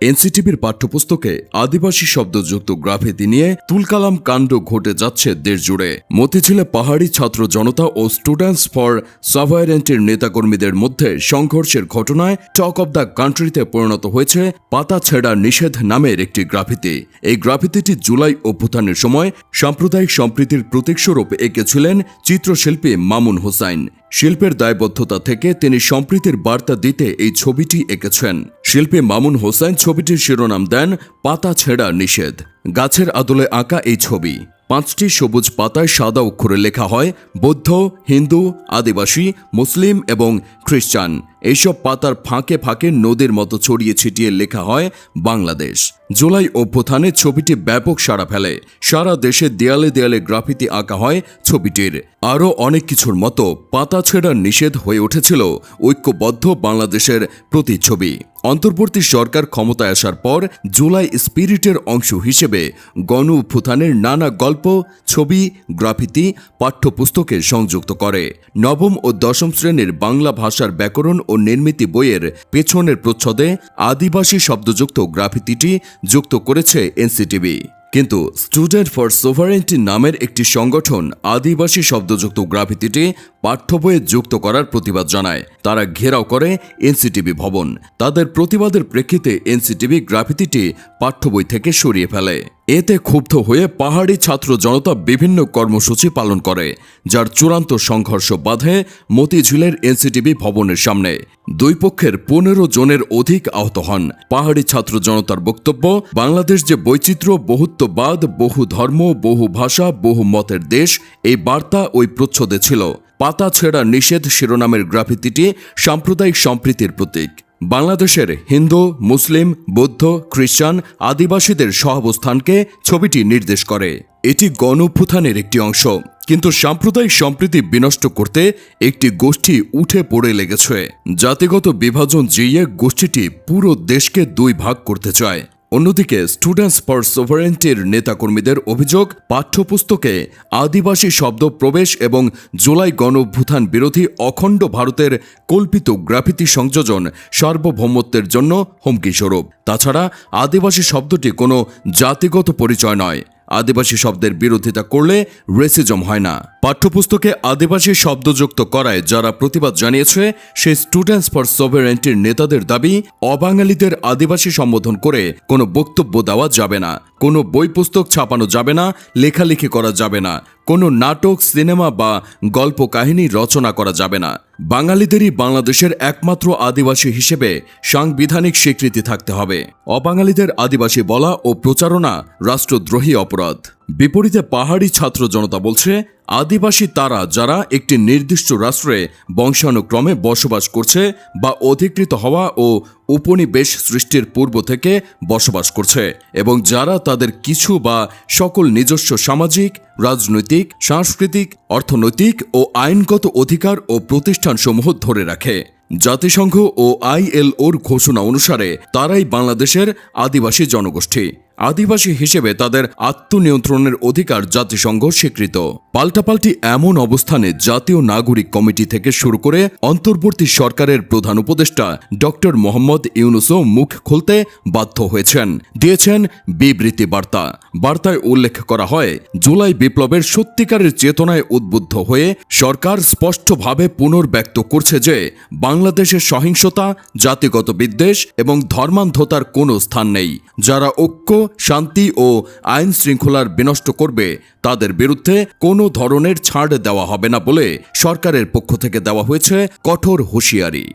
এনসিটিভির পাঠ্যপুস্তকে আদিবাসী শব্দযুক্ত graffiti নিয়ে তুলকালাম কাণ্ড ঘটে যাচ্ছে দেশ জুড়ে। মতিঝিলে পাহাড়ি ছাত্র জনতা ও স্টুডেন্টস ফর সাভারেন্টের নেতাকর্মীদের মধ্যে সংঘর্ষের ঘটনায় টক অব দ্য কান্ট্রিতে পরিণত হয়েছে পাতা ছেঁড়া নিষেধ নামের একটি গ্রাফিতি। এই গ্রাফিতিটি জুলাই অভ্যুত্থানের সময় সাম্প্রদায়িক সম্প্রীতির প্রতীকস্বরূপ এঁকেছিলেন চিত্রশিল্পী মামুন হোসাইন। শিল্পের দায়বদ্ধতা থেকে তিনি সম্প্রীতির বার্তা দিতে এই ছবিটি এঁকেছেন। শিল্পী মামুন হোসেন ছবিটির শিরোনাম দেন পাতা ছেঁড়া নিষেধ। গাছের আদলে আঁকা এই ছবি। পাঁচটি সবুজ পাতায় সাদা অক্ষরে লেখা হয়, বৌদ্ধ, হিন্দু, আদিবাসী, মুসলিম এবং খ্রিস্টান। এইসব পাতার ফাঁকে ফাঁকে নদীর মতো ছড়িয়ে ছিটিয়ে লেখা হয় বাংলাদেশ। জুলাই অভ্যুত্থানে ছবিটি ব্যাপক সাড়া ফেলে। সারা দেশে দেয়ালে দেয়ালে গ্রাফিতি আঁকা হয় ছবিটির। আরও অনেক কিছুর মতো পাতা ছেঁড়ার নিষেধ হয়ে উঠেছিল ঐক্যবদ্ধ বাংলাদেশের প্রতিচ্ছবি। অন্তর্বর্তী সরকার ক্ষমতায় আসার পর জুলাই স্পিরিটের অংশ হিসেবে গণ উত্থানের নানা গল্প, ছবি, গ্রাফিতি, পাঠ্যপুস্তকে সংযুক্ত করে। নবম ও দশম শ্রেণির বাংলা ভাষার ব্যাকরণ ও নির্মিতি বইয়ের পেছনের প্রচ্ছদে আদিবাসী শব্দযুক্ত গ্রাফিতিটি যুক্ত করেছে এনসিটিভি। কিন্তু স্টুডেন্ট ফর সোভারেন্টি নামের একটি সংগঠন আদিবাসী শব্দযুক্ত গ্রাফিতিটি পাঠ্য বইয়ে যুক্ত করার প্রতিবাদ জানায়। তারা ঘেরাও করে এনসিটিভি ভবন। তাদের প্রতিবাদের প্রেক্ষিতে এনসিটিভি গ্রাফিতিটি পাঠ্য বই থেকে সরিয়ে ফেলে। এতে ক্ষুব্ধ হয়ে পাহাড়ি ছাত্র জনতা বিভিন্ন কর্মসূচি পালন করে, যার চূড়ান্ত সংঘর্ষ বাধে মতিঝিলের এনসিটিভি ভবনের সামনে। দুই পক্ষের পনেরো জনের অধিক আহত হন। পাহাড়ি ছাত্র জনতার বক্তব্য, বাংলাদেশ যে বৈচিত্র্য, বহুত্ববাদ, বহু ধর্ম, বহু ভাষা, বহু মতের দেশ, এই বার্তা ওই প্রচ্ছদে ছিল। পাতা ছেঁড়া নিষেধ শিরোনামের গ্রাফিতিটি সাম্প্রদায়িক সম্প্রীতির প্রতীক। বাংলাদেশের হিন্দু, মুসলিম, বৌদ্ধ, খ্রিস্টান আদিবাসীদের সহাবস্থানকে ছবিটি নির্দেশ করে। এটি গণভ্যুত্থানের একটি অংশ, কিন্তু সাম্প্রদায়িক সম্প্রীতি বিনষ্ট করতে একটি গোষ্ঠী উঠে পড়ে লেগেছে। জাতিগত বিভাজন জিয়ে গোষ্ঠীটি পুরো দেশকে দুই ভাগ করতে চায়। অন্যদিকে স্টুডেন্টস ফর সোভারেন্টির নেতাকর্মীদের অভিযোগ, পাঠ্যপুস্তকে আদিবাসী শব্দ প্রবেশ এবং জুলাই গণভূথান বিরোধী অখণ্ড ভারতের কল্পিত গ্রাফিতি সংযোজন সার্বভৌমত্বের জন্য হুমকিস্বরূপ। তাছাড়া আদিবাসী শব্দটি কোনো জাতিগত পরিচয় নয়। আদিবাসী শব্দের বিরোধিতা করলে রেসিজম হয় না। পাঠ্যপুস্তকে আদিবাসী শব্দযুক্ত করায় যারা প্রতিবাদ জানিয়েছে সেই স্টুডেন্টস ফর সোভারেন্টির নেতাদের দাবি, অবাঙালিদের আদিবাসী সম্বোধন করে কোনো বক্তব্য দেওয়া যাবে না। কোনো বই পুস্তক ছাপানো যাবে না, লেখালেখি করা যাবে না, কোনো নাটক, সিনেমা বা গল্প কাহিনী রচনা করা যাবে না। বাঙালিদেরই বাংলাদেশের একমাত্র আদিবাসী হিসেবে সাংবিধানিক স্বীকৃতি থাকতে হবে। অবাঙালিদের আদিবাসী বলা ও প্রচারণা রাষ্ট্রদ্রোহী অপরাধ। বিপরীতে পাহাড়ি ছাত্র জনতা বলছে, আদিবাসী তারা যারা একটি নির্দিষ্ট রাষ্ট্রে বংশানুক্রমে বসবাস করছে বা অধিকৃত হওয়া ও উপনিবেশ সৃষ্টির পূর্ব থেকে বসবাস করছে এবং যারা তাদের কিছু বা সকল নিজস্ব সামাজিক, রাজনৈতিক, সাংস্কৃতিক, অর্থনৈতিক ও আইনগত অধিকার ও প্রতিষ্ঠানসমূহ ধরে রাখে। জাতিসংঘ ও আইএলওর ঘোষণা অনুসারে তারাই বাংলাদেশের আদিবাসী জনগোষ্ঠী। আদিবাসী হিসেবে তাদের আত্মনিয়ন্ত্রণের অধিকার জাতিসংঘ স্বীকৃত। পাল্টাপাল্টি এমন অবস্থানে জাতীয় নাগরিক কমিটি থেকে শুরু করে অন্তর্বর্তী সরকারের প্রধান উপদেষ্টা ডক্টর মোহাম্মদ ইউনুসও মুখ খুলতে বাধ্য হয়েছেন। দিয়েছেন বিবৃতি বার্তা। বার্তায় উল্লেখ করা হয়, জুলাই বিপ্লবের সত্যিকারের চেতনায় উদ্বুদ্ধ হয়ে সরকার স্পষ্টভাবে পুনর্ব্যক্ত করছে যে বাংলাদেশের সহিংসতা, জাতিগত বিদ্বেষ এবং ধর্মান্ধতার কোনো স্থান নেই, যারা ঐক্য শান্তি ও আইন শৃঙ্খলার বিনষ্ট করবে, তাদের বিরুদ্ধে কোনো ধরনের ছাড় দেওয়া হবে না বলে সরকারের পক্ষ থেকে দেওয়া হয়েছে কঠোর হুঁশিয়ারি।